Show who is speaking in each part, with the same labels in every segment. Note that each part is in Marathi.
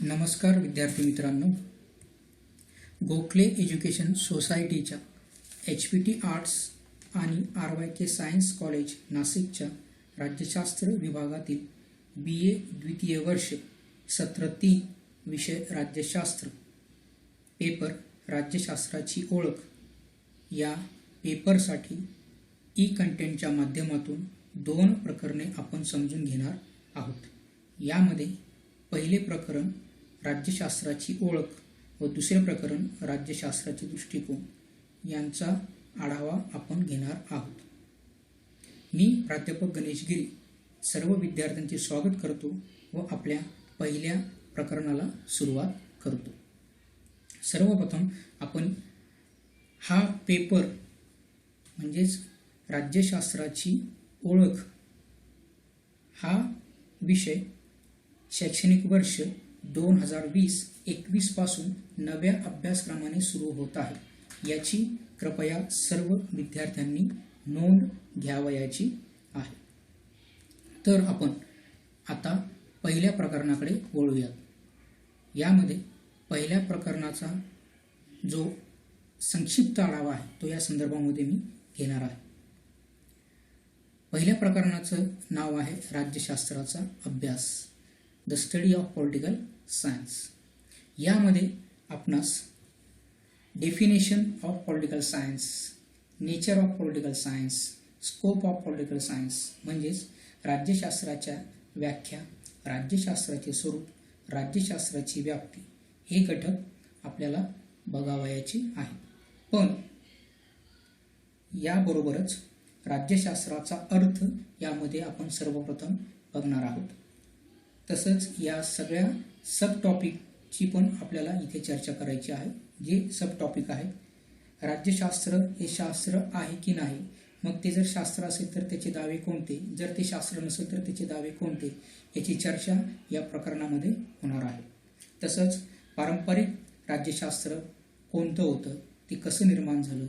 Speaker 1: नमस्कार विद्यार्थी मित्रांनो. गोखले एज्युकेशन सोसायटीच्या एच पी टी आर्ट्स आणि R Y K science college नाशिकच्या राज्यशास्त्र विभागातील बी ए द्वितीय वर्ष सत्र तीन विषय राज्यशास्त्र पेपर राज्यशास्त्राची ओळख. या पेपरसाठी ई कंटेंटच्या माध्यमातून दोन प्रकरणे आपण समजून घेणार आहोत. यामध्ये पहिले प्रकरण राज्यशास्त्राची ओळख व दुसरे प्रकरण राज्यशास्त्राचे दृष्टिकोन यांचा आढावा आपण घेणार आहोत. मी प्राध्यापक गणेश गिरी सर्व विद्यार्थ्यांचे स्वागत करतो व आपल्या पहिल्या प्रकरणाला सुरुवात करतो. सर्वप्रथम आपण हा पेपर म्हणजेच राज्यशास्त्राची ओळख हा विषय शैक्षणिक वर्ष दोन हजार वीस एकवीसपासून नव्या अभ्यासक्रमाने सुरू होत आहे. याची कृपया सर्व विद्यार्थ्यांनी नोंद घ्यावयाची आहे. तर आपण आता पहिल्या प्रकरणाकडे वळूयात. यामध्ये पहिल्या प्रकरणाचा जो संक्षिप्त आढावा आहे तो या संदर्भामध्ये मी घेणार आहे. पहिल्या प्रकरणाचं नाव आहे राज्यशास्त्राचा अभ्यास the study of political science यामध्ये आपणास definition of political science nature of political science scope of political science म्हणजेच राज्यशास्त्राच्या व्याख्या राज्यशास्त्राचे स्वरूप राज्यशास्त्राची व्याप्ती हे घटक आपल्याला बघावयाचे आहे. पण याबरोबरच राज्यशास्त्राचा अर्थ यामध्ये आपण सर्वप्रथम बघणार आहोत. तसंच या सगळ्या सब टॉपिकची पण आपल्याला इथे चर्चा करायची आहे. जे सब टॉपिक आहे राज्यशास्त्र हे शास्त्र आहे की नाही? मग ते जर शास्त्र असेल तर त्याचे दावे कोणते? जर ते शास्त्र नसेल तर त्याचे दावे कोणते? याची चर्चा या प्रकरणामध्ये होणार आहे. तसंच पारंपरिक राज्यशास्त्र कोणतं होतं? ते कसं निर्माण झालं?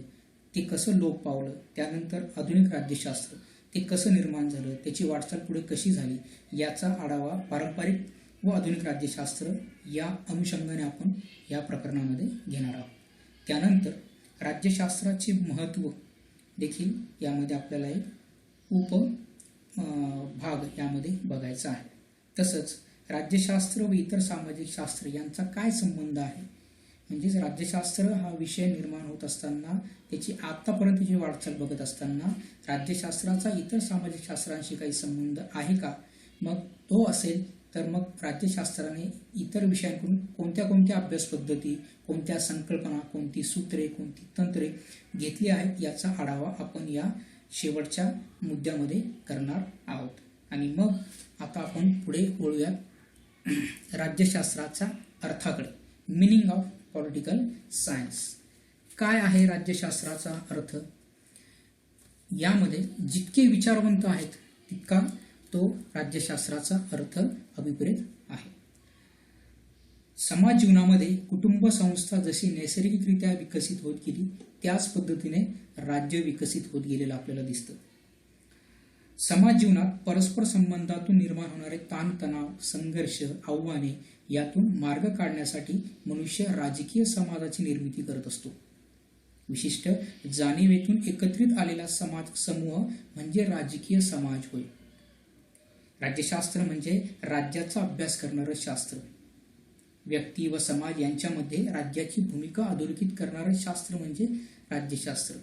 Speaker 1: ते कसं लोप पावलं? त्यानंतर आधुनिक राज्यशास्त्र. ते कसं निर्माण झालं त्याची वाटचाल पुढे कशी झाली याचा आढावा पारंपरिक व आधुनिक राज्यशास्त्र या अनुषंगाने आपण या प्रकरणामध्ये घेणार आहोत. त्यानंतर राज्यशास्त्राचे महत्त्व देखील यामध्ये आपल्याला एक उप भाग यामध्ये बघायचा आहे. तसंच राज्यशास्त्र व इतर सामाजिक शास्त्र यांचा काय संबंध आहे म्हणजेच राज्यशास्त्र हा विषय निर्माण होत असताना त्याची आतापर्यंतची वाटचाल बघत असताना राज्यशास्त्राचा इतर सामाजिक शास्त्रांशी काही संबंध आहे का? मग तो असेल तर मग राज्यशास्त्राने इतर विषयांकडून कोणत्या कोणत्या अभ्यास पद्धती कोणत्या संकल्पना कोणती सूत्रे कोणती तंत्रे घेतली आहेत याचा आढावा आपण या शेवटच्या मुद्द्यामध्ये करणार आहोत. आणि मग आता आपण पुढे वळूयात. राज्यशास्त्राच्या अर्थाकडे. मिनिंग ऑफ पॉलिटिकल सायन्स काय आहे राज्यशास्त्राचा अर्थ? यामध्ये जितके विचारवंत आहेत तितका तो राज्यशास्त्राचा अर्थ अभिप्रेत आहे. समाज जीवनामध्ये कुटुंब संस्था जशी नैसर्गिकरित्या विकसित होत गेली त्याच पद्धतीने राज्य विकसित होत गेलेलं आपल्याला दिसतं. समाज जीवनात परस्पर संबंधातून निर्माण होणारे ताणतणाव संघर्ष आव्हाने यातून मार्ग काढण्यासाठी मनुष्य राजकीय समाजाची निर्मिती करत असतो. विशिष्ट जाणीवेतून एकत्रित आलेला समाज समूह म्हणजे राजकीय समाज होय. राज्यशास्त्र म्हणजे राज्याचा अभ्यास करणारं शास्त्र. व्यक्ती व समाज यांच्यामध्ये राज्याची भूमिका अधोरेखित करणारं शास्त्र म्हणजे राज्यशास्त्र.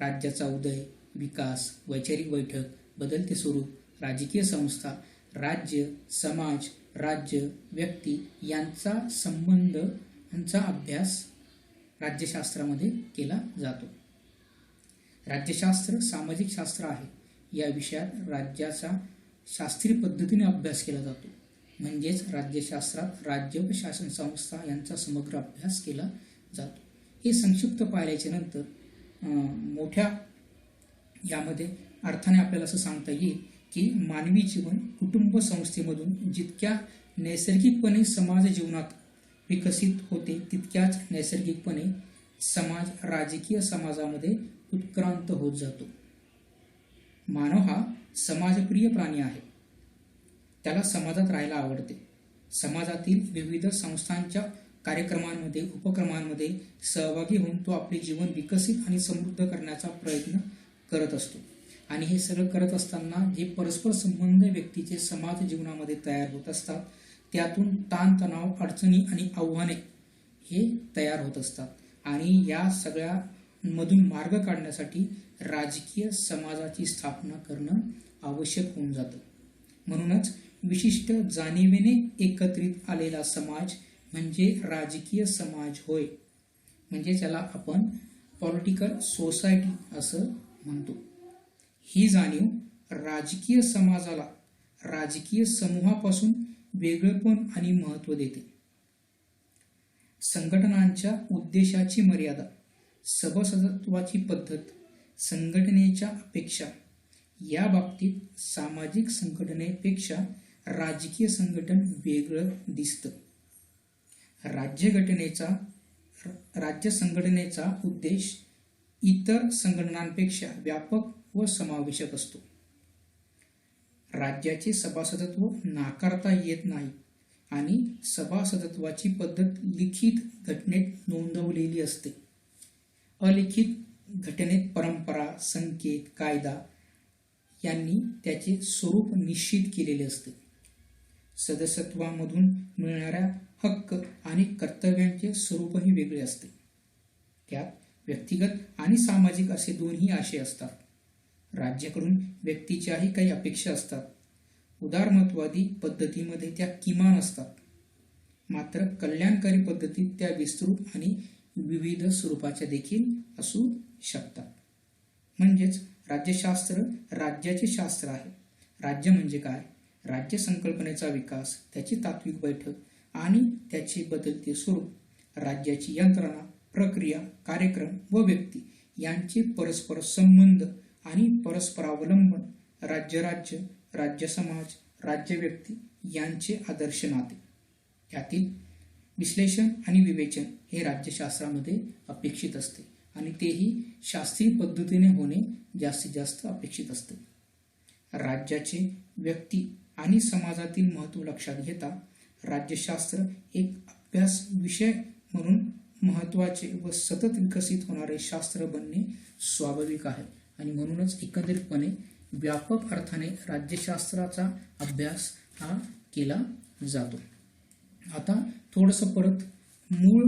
Speaker 1: राज्याचा उदय विकास वैचारिक बैठक बदलते स्वरूप राजकीय संस्था राज्य समाज राज्य व्यक्ती यांचा संबंध यांचा अभ्यास राज्यशास्त्रामध्ये केला जातो. राज्यशास्त्र सामाजिक शास्त्र आहे. या विषयात राज्याचा शास्त्रीय पद्धतीने अभ्यास केला जातो. म्हणजेच राज्यशास्त्रात राज्य व शासन संस्था यांचा समग्र अभ्यास केला जातो. हे संक्षिप्त पाहिल्याच्या नंतर मोठ्या यामध्ये अर्थाने आपल्याला असं सांगता येईल की मानवी जीवन कुटुंब संस्थेमधून जितक्या नैसर्गिकपणे समाज जीवनात विकसित होते तितक्याच नैसर्गिकपणे समाज राजकीय समाजामध्ये उत्क्रांत होत जातो. मानव हा समाजप्रिय प्राणी आहे. त्याला समाजात राहायला आवडते. समाजातील विविध संस्थांच्या कार्यक्रमांमध्ये उपक्रमांमध्ये सहभागी होऊन तो आपले जीवन विकसित आणि समृद्ध करण्याचा प्रयत्न करत असतो. आणि हे सगळं करत असताना जे परस्पर संबंध व्यक्तीचे समाज जीवनामध्ये तयार होत असतात त्यातून ताणतणाव अडचणी आणि आव्हाने हे तयार होत असतात. आणि या सगळ्यामधून मार्ग काढण्यासाठी राजकीय समाजाची स्थापना करणं आवश्यक होऊन जातं. म्हणूनच विशिष्ट जाणीवेने एकत्रित आलेला समाज म्हणजे राजकीय समाज होय. म्हणजे ज्याला आपण पॉलिटिकल सोसायटी असं म्हणतो. ही जाणीव राजकीय समाजाला राजकीय समूहापासून वेगळेपण आणि महत्त्व देते. संघटनांच्या उद्देशाची मर्यादा सभासदत्वाची पद्धत संघटनेच्या अपेक्षा या बाबतीत सामाजिक संघटनेपेक्षा राजकीय संघटन वेगळं दिसतं. राज्यघटनेचा राज्य संघटनेचा उद्देश इतर संघटनांपेक्षा व्यापक व समावेशक असतो. राज्याचे सभासदत्व नाकारता येत नाही आणि सभासदत्वाची पद्धत लिखित घटनेत नोंदवलेली असते. अलिखित घटनेत परंपरा संकेत कायदा यांनी त्याचे स्वरूप निश्चित केलेले असते. सदस्यत्वामधून मिळणाऱ्या हक्क आणि कर्तव्यांचे स्वरूपही वेगळे असते. त्यात व्यक्तिगत आणि सामाजिक असे दोन्ही आशय असतात. राज्याकडून व्यक्तीच्याही काही अपेक्षा असतात. उदारमतवादी पद्धतीमध्ये त्या किमान असतात. मात्र कल्याणकारी पद्धतीत त्या विस्तृत आणि विविध स्वरूपाच्या देखील असू शकतात. म्हणजेच राज्यशास्त्र राज्याचे शास्त्र आहे. राज्य म्हणजे काय? राज्य संकल्पनेचा विकास त्याची तात्विक बैठक आणि त्याचे बदलते स्वरूप राज्याची यंत्रणा प्रक्रिया कार्यक्रम व व्यक्ती यांचे परस्पर संबंध आणि परस्परावलंबन राज्य राज्य राज्य समाज राज्य व्यक्ती यांचे आदर्श नाते. यातील विश्लेषण आणि विवेचन हे राज्यशास्त्रामध्ये अपेक्षित असते आणि तेही शास्त्रीय पद्धतीने होणे जास्तीत जास्त अपेक्षित असते. राज्याचे व्यक्ती आणि समाजातील महत्त्व लक्षात घेता राज्यशास्त्र एक अभ्यास विषय म्हणून महत्त्वाचे व सतत विकसित होणारे शास्त्र बनणे स्वाभाविक आहे. आणि म्हणूनच एकंदरीतपणे व्यापक अर्थाने राज्यशास्त्राचा अभ्यास हा केला जातो. आता थोडंसं परत मूळ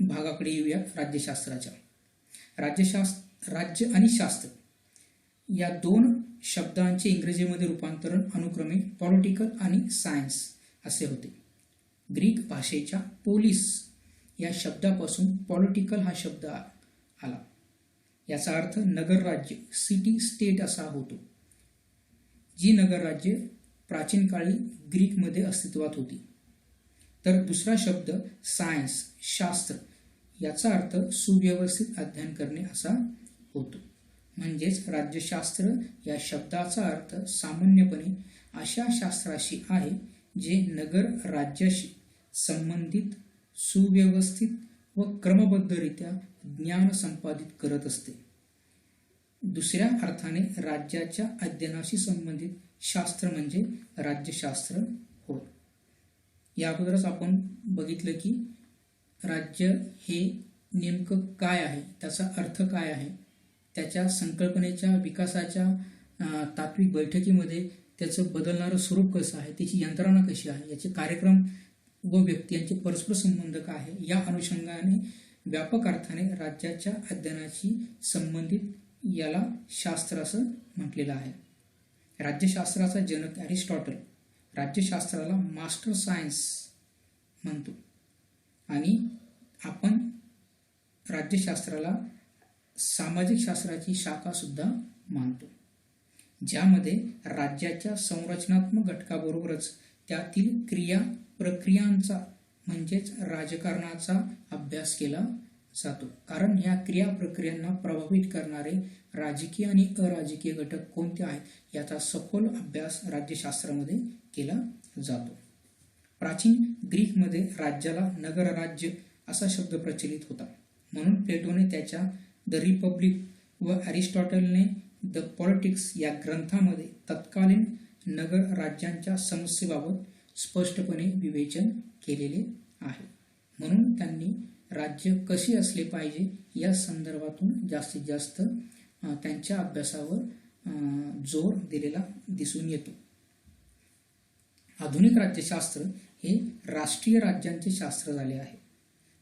Speaker 1: भागाकडे येऊया राज्यशास्त्राच्या. राज्यशास्त्र राज्य आणि शास्त्र या दोन शब्दांचे इंग्रजीमध्ये रूपांतरण अनुक्रमे पॉलिटिकल आणि सायन्स असे होते. ग्रीक भाषेच्या पोलीस या शब्दापासून पॉलिटिकल हा शब्द आला. याचा अर्थ नगरराज्य सिटी स्टेट असा होतो. जी नगरराज्य प्राचीन काळी ग्रीकमध्ये अस्तित्वात होती. तर दुसरा शब्द सायन्स शास्त्र याचा अर्थ सुव्यवस्थित अध्ययन करणे असा होतो. म्हणजेच राज्यशास्त्र या शब्दाचा अर्थ सामान्यपणे अशा शास्त्राशी आहे जे नगर राज्याशी संबंधित सुव्यवस्थित व क्रमबद्धरित्या ज्ञान संपादित करत असते. दुसऱ्या अर्थाने राज्याच्या अध्ययनाशी संबंधित शास्त्र म्हणजे राज्यशास्त्र होय. या अगोदरच आपण बघितलं की राज्य हे नेमकं काय आहे त्याचा अर्थ काय आहे त्याच्या संकल्पनेच्या विकासाच्या तात्विक बैठकीमध्ये त्याचं बदलणारं स्वरूप कसं आहे त्याची यंत्रणा कशी आहे याचे कार्यक्रम व व्यक्ती यांचे परस्पर संबंध काय आहे? या अनुषंगाने व्यापक अर्थाने राज्याच्या अध्ययनाशी संबंधित याला शास्त्र असं म्हटलेलं आहे. राज्यशास्त्राचा जनक ॲरिस्टॉटल राज्यशास्त्राला मास्टर सायन्स म्हणतो. आणि आपण राज्यशास्त्राला सामाजिक शास्त्राची शाखासुद्धा मानतो. ज्यामध्ये राज्याच्या संरचनात्मक घटकाबरोबरच त्यातील क्रिया प्रक्रियांचा म्हणजेच राजकारणाचा अभ्यास केला जातो. कारण या क्रिया प्रक्रियांना प्रभावित करणारे राजकीय आणि अराजकीय घटक कोणते आहेत याचा सखोल अभ्यास राज्यशास्त्रामध्ये केला जातो. प्राचीन ग्रीकमध्ये राज्याला नगरराज्य असा शब्द प्रचलित होता. म्हणून प्लेटोने त्याच्या द रिपब्लिक व अरिस्टॉटलने द पॉलिटिक्स या ग्रंथामध्ये तत्कालीन नगर राज्यांच्या समस्येबाबत स्पष्टपणे विवेचन केलेले आहे. म्हणून त्यांनी राज्य कसे असले पाहिजे या संदर्भातून जास्तीत जास्त त्यांच्या अभ्यासावर जोर दिलेला दिसून येतो. आधुनिक राज्यशास्त्र हे राष्ट्रीय राज्यांचे शास्त्र झाले आहे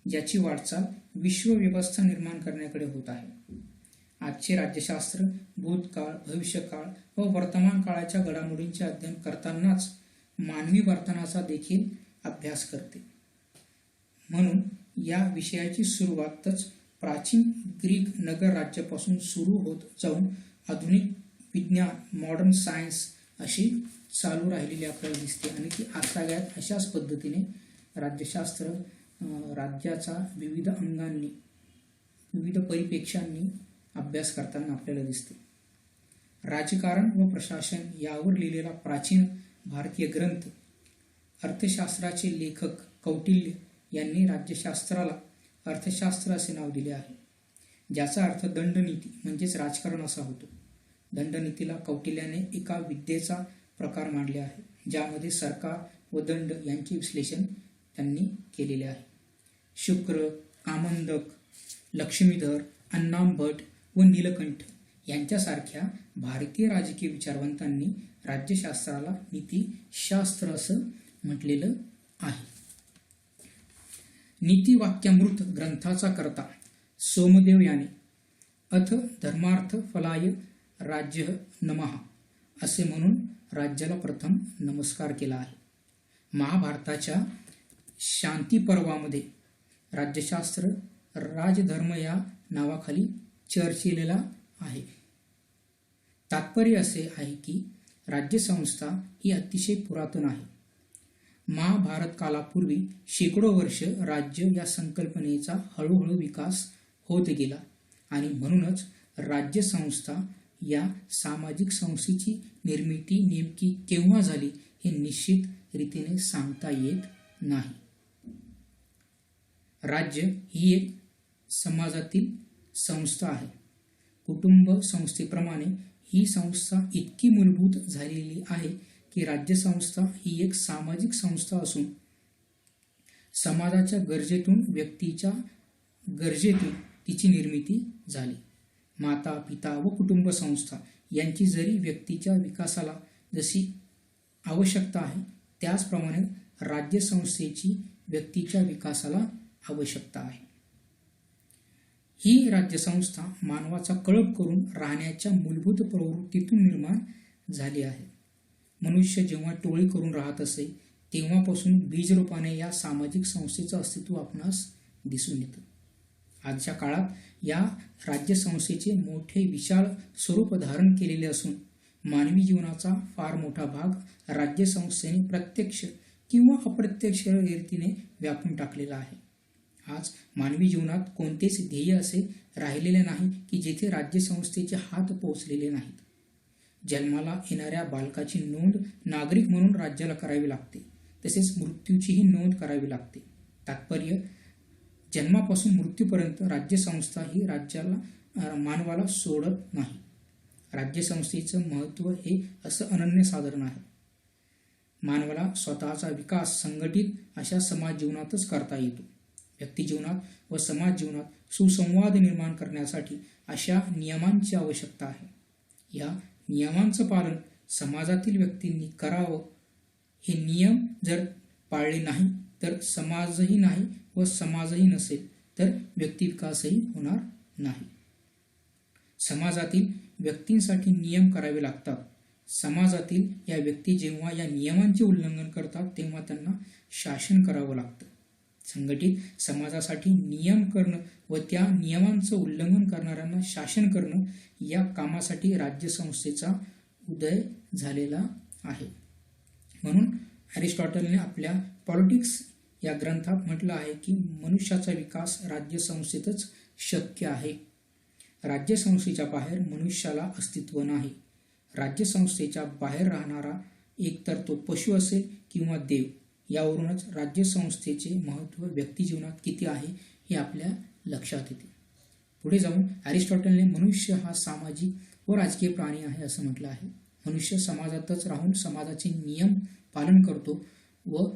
Speaker 1: ज्याची वाटचाल विश्वव्यवस्था निर्माण करण्याकडे होत आहे. आजचे राज्यशास्त्र भूतकाळ भविष्यकाळ व वर्तमान काळाच्या घडामोडींचे अध्ययन करतानाच मानवी वर्तनाचा देखील अभ्यास करते. म्हणून या विषयाची सुरुवातच प्राचीन ग्रीक नगर राज्यापासून सुरू होत जाऊन आधुनिक विज्ञान मॉडर्न सायन्स अशी चालू राहिलेली आपल्याला दिसते आणि ती आजतागायत अशाच पद्धतीने राज्यशास्त्र राज्याचा विविध अंगांनी विविध परिपेक्षांनी अभ्यास करताना आपल्याला दिसते. राजकारण व प्रशासन यावर लिहिलेला प्राचीन भारतीय ग्रंथ अर्थशास्त्राचे लेखक कौटिल्य यांनी राज्यशास्त्राला अर्थशास्त्र असे नाव दिले आहे. ज्याचा अर्थ दंडनीती म्हणजेच राजकारण असा होतो. दंडनीतीला कौटिल्याने एका विद्येचा प्रकार मांडले आहे ज्यामध्ये सरकार व दंड यांचे विश्लेषण त्यांनी केलेले आहे. शुक्र आमंदक लक्ष्मीधर अन्नामभट व नीलकंठ यांच्यासारख्या भारतीय राजकीय विचारवंतांनी राज्यशास्त्राला नीतीशास्त्र असं म्हटलेलं आहे. नीतिवाक्यामृत ग्रंथाचा करता सोमदेव याने. अथ धर्मार्थ फलाय राज्य नमहा असे म्हणून राज्याला प्रथम नमस्कार केला आहे. महाभारताच्या शांती पर्वामध्ये राज्यशास्त्र राजधर्म या नावाखाली चर्चिलेला आहे. तात्पर्य असे आहे की राज्यसंस्था ही अतिशय पुरातन आहे. महाभारत कालापूर्वी शेकडो वर्ष राज्य या संकल्पनेचा हळूहळू विकास होत गेला आणि म्हणूनच राज्यसंस्था या सामाजिक संस्थेची निर्मिती नेमकी केव्हा झाली हे निश्चित रीतीने सांगता येत नाही. राज्य ही एक समाजातील संस्था आहे. कुटुंब संस्थेप्रमाणे ही संस्था इतकी मूलभूत झालेली आहे की राज्यसंस्था ही एक सामाजिक संस्था असून समाजाच्या गरजेतून व्यक्तीच्या गरजेतून तिची निर्मिती झाली. माता पिता व कुटुंब संस्था यांची जरी व्यक्तीच्या विकासाला जशी आवश्यकता आहे त्याचप्रमाणे राज्यसंस्थेची व्यक्तीच्या विकासाला आवश्यकता आहे. ही राज्यसंस्था मानवाचा कळप करून राहण्याच्या मूलभूत प्रवृत्तीतून निर्माण झाली आहे. मनुष्य जेव्हा टोळी करून राहत असे तेव्हापासून बीजरूपाने या सामाजिक संस्थेचं अस्तित्व आपणास दिसून येतं. आजच्या काळात या राज्यसंस्थेचे मोठे विशाल स्वरूप धारण केलेले असून मानवी जीवनाचा फार मोठा भाग राज्यसंस्थेने प्रत्यक्ष किंवा अप्रत्यक्ष रीतीने व्यापून टाकलेला आहे. आज मानवी जीवनात कोणतेच ध्येय असे राहिलेले नाही की जेथे राज्यसंस्थेचे हात पोहोचलेले नाहीत. जन्माला येणाऱ्या बालकाची नोंद नागरिक म्हणून राज्याला करावी लागते. तसेच मृत्यूचीही नोंद करावी लागते. तात्पर्य जन्मापासून मृत्यूपर्यंत राज्यसंस्था ही राज्याला मानवाला सोडत नाही. राज्यसंस्थेचं महत्त्व हे असं अनन्यसाधारण आहे. मानवाला स्वतःचा विकास संघटित अशा समाज जीवनातच करता येतो. व्यक्तिजीवनात व समाज जीवनात सुसंवाद निर्माण करण्यासाठी अशा नियमांची आवश्यकता आहे. या नियमांचं पालन समाजातील व्यक्तींनी करावं. हे नियम जर पाळले नाही तर समाजही नाही व समाजही नसेल तर व्यक्तिविकासही होणार नाही. समाजातील व्यक्तींसाठी नियम करावे लागतात. समाजातील या व्यक्ती जेव्हा या नियमांचे उल्लंघन करतात तेव्हा त्यांना शासन करावं लागतं. संघटित समाजासाठी नियम करणं व त्या नियमांचं उल्लंघन करणाऱ्यांना शासन करणं या कामासाठी राज्यसंस्थेचा उदय झालेला आहे. म्हणून अरिस्टॉटलने आपल्या पॉलिटिक्स या ग्रंथात म्हटलं आहे की मनुष्याचा विकास राज्यसंस्थेतच शक्य आहे. राज्यसंस्थेच्या बाहेर मनुष्याला अस्तित्व नाही. राज्यसंस्थेच्या बाहेर राहणारा एकतर तो पशु असेल किंवा देव. यावरूनच राज्यसंस्थेचे महत्त्व व्यक्तिजीवनात किती आहे हे आपल्या लक्षात येते. पुढे जाऊन अरिस्टॉटलने मनुष्य हा सामाजिक व राजकीय प्राणी आहे असं म्हटलं आहे. मनुष्य समाजातच राहून समाजाचे नियम पालन करतो व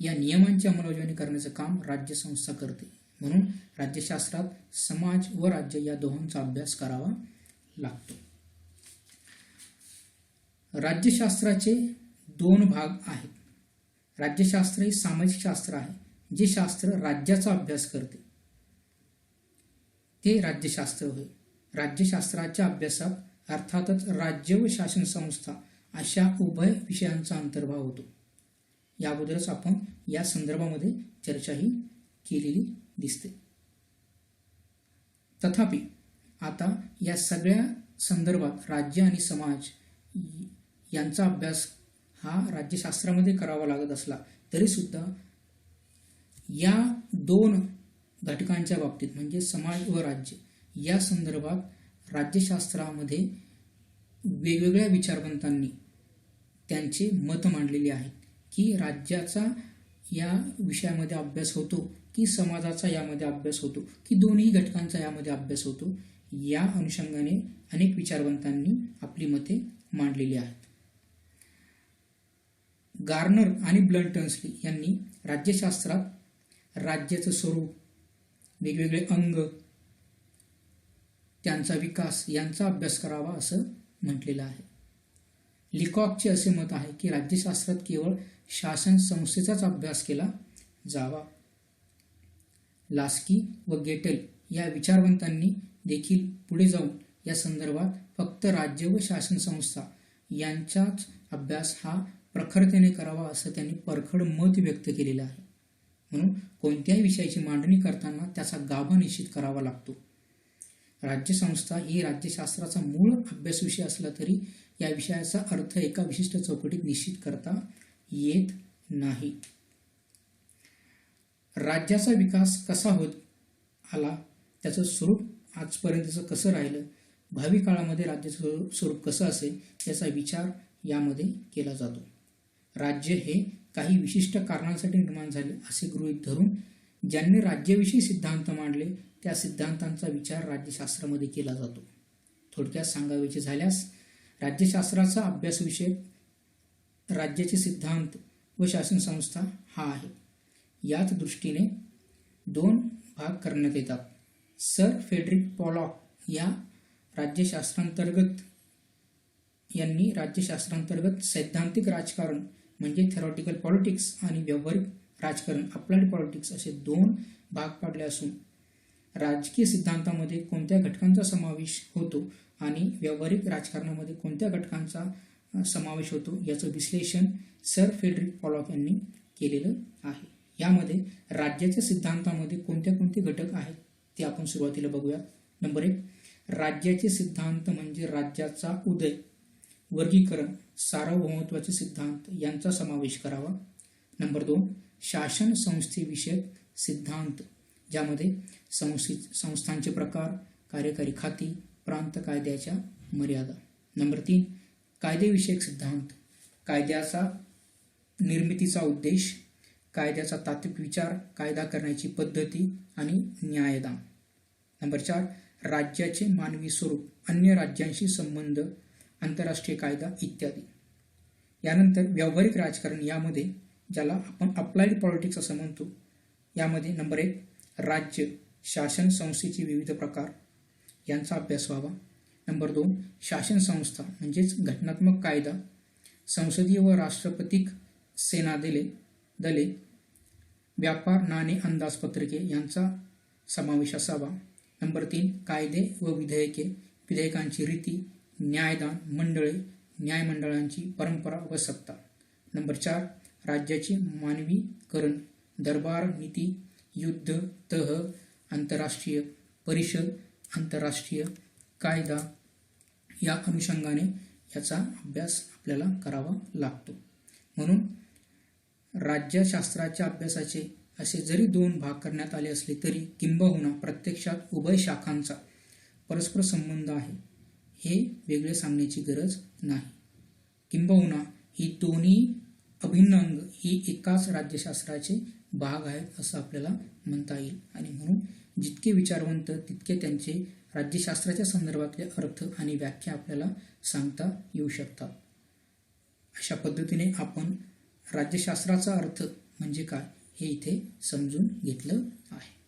Speaker 1: या नियमांची अंमलबजावणी करण्याचं काम राज्यसंस्था करते. म्हणून राज्यशास्त्रात समाज व राज्य या दोहोंचा अभ्यास करावा लागतो. राज्यशास्त्राचे दोन भाग आहेत. राज्यशास्त्र हे सामाजिक शास्त्र आहे जे शास्त्र राज्याचा अभ्यास करते. ते राज्यशास्त्र होय. राज्यशास्त्राच्या अभ्यासात अर्थातच राज्य व शासन संस्था अशा उभय विषयांचा अंतर्भाव होतो. याबद्दलच आपण या संदर्भामध्ये चर्चाही केलेली दिसते. तथापि आता या सगळ्या संदर्भात राज्य आणि समाज यांचा अभ्यास हा राज्यशास्त्रामध्ये करावा लागत असला तरी सुद्धा या दोन घटकांच्या बाबतीत म्हणजे समाज व राज्य या संदर्भात राज्यशास्त्रामध्ये वेगवेगळ्या विचारवंतांनी त्यांचे मत मांडलेले आहेत की राज्याचा या विषयामध्ये अभ्यास होतो की समाजाचा यामध्ये अभ्यास होतो की दोन्ही घटकांचा यामध्ये अभ्यास होतो या अनुषंगाने अनेक विचारवंतांनी आपली मते मांडलेली आहेत. गार्नर आणि ब्लंटन्सली यांनी राज्यशास्त्रात राज्याचं स्वरूप वेगवेगळे अंग त्यांचा विकास यांचा अभ्यास करावा असं म्हटलेलं आहे. लिकॉकचे असे मत आहे की राज्यशास्त्रात केवळ शासन संस्थेचाच अभ्यास केला जावा. लास्की व गेटेल या विचारवंतांनी देखील पुढे जाऊन या संदर्भात फक्त राज्य व शासन संस्था यांचाच अभ्यास हा प्रखरतेने करावा असं त्यांनी परखड मत व्यक्त केलेलं आहे. म्हणून कोणत्याही विषयाची मांडणी करताना त्याचा गाभा निश्चित करावा लागतो. राज्यसंस्था ही राज्यशास्त्राचा मूळ अभ्यास विषय असला तरी या विषयाचा अर्थ एका विशिष्ट चौकटीत निश्चित करता येत नाही. राज्याचा विकास कसा होत आला त्याचं स्वरूप आजपर्यंतचं कसं राहिलं भावी काळामध्ये राज्याचं स्वरूप कसं असेल याचा विचार यामध्ये केला जातो. राज्य हे काही विशिष्ट कारणांसाठी निर्माण झाले असे गृहीत धरून ज्यांनी राज्याविषयी सिद्धांत मांडले त्या सिद्धांतांचा विचार राज्यशास्त्रामध्ये केला जातो. थोडक्यात सांगावेचे झाल्यास राज्यशास्त्राचा अभ्यास विषय राज्याचे सिद्धांत व शासन संस्था हा आहे. याच दृष्टीने दोन भाग करण्यात येतात. सर फेडरिक पॉलॉक या राज्यशास्त्रांतर्गत यांनी राज्यशास्त्रांतर्गत सैद्धांतिक राजकारण म्हणजे थेरॉटिकल पॉलिटिक्स आणि व्यावहारिक राजकारण अप्लाइड पॉलिटिक्स असे दोन भाग पाडले असून राजकीय सिद्धांतामध्ये कोणत्या घटकांचा समावेश होतो आणि व्यावहारिक राजकारणामध्ये कोणत्या घटकांचा समावेश होतो याचं विश्लेषण सर फेडरिक पॉलॉक यांनी केलेलं आहे. यामध्ये राज्याच्या सिद्धांतामध्ये कोणत्या कोणते घटक आहेत ते आपण सुरुवातीला बघूया. नंबर एक राज्याचे सिद्धांत म्हणजे राज्याचा उदय. वर्गीकरण सार्वभौमत्वाचे सिद्धांत यांचा समावेश करावा. नंबर दोन शासन संस्थेविषयक सिद्धांत ज्यामध्ये संस्थे संस्थांचे प्रकार कार्यकारी खाती प्रांत कायद्याच्या मर्यादा. नंबर तीन कायदेविषयक सिद्धांत कायद्याचा निर्मितीचा उद्देश कायद्याचा तात्विक विचार कायदा करण्याची पद्धती आणि न्यायदान. नंबर चार राज्याचे मानवी स्वरूप अन्य राज्यांशी संबंध आंतरराष्ट्रीय कायदा इत्यादी. यानंतर व्यावहारिक राजकारण यामध्ये ज्याला आपण अप्लाइड पॉलिटिक्स असं म्हणतो यामध्ये नंबर एक राज्य शासन संस्थेचे विविध प्रकार यांचा अभ्यास व्हावा. नंबर दोन शासन संस्था म्हणजेच घटनात्मक कायदा संसदीय व राष्ट्रपतिक सेना दिले दले व्यापार नाणे अंदाजपत्रके यांचा समावेश असावा. नंबर तीन कायदे व विधेयके विधेयकांची रीती न्यायदान मंडळे न्यायमंडळांची परंपरा व सत्ता. नंबर चार राज्याचे मानवीकरण दरबार नीती युद्ध तह आंतरराष्ट्रीय परिषद आंतरराष्ट्रीय कायदा या अनुषंगाने याचा अभ्यास आपल्याला करावा लागतो. म्हणून राज्यशास्त्राच्या अभ्यासाचे असे जरी दोन भाग करण्यात आले असले तरी किंबहुना प्रत्यक्षात उभय शाखांचा परस्पर संबंध आहे. हे वेगळे सांगण्याची गरज नाही. किंबहुना ही दोन्ही अभिन्न अंग ही एकाच राज्यशास्त्राचे भाग आहेत असं आपल्याला म्हणता येईल. आणि म्हणून जितके विचारवंत तितके त्यांचे राज्यशास्त्राच्या संदर्भातले अर्थ आणि व्याख्या आपल्याला सांगता येऊ शकतात. अशा पद्धतीने आपण राज्यशास्त्राचा अर्थ म्हणजे काय हे इथे समजून घेतलं आहे.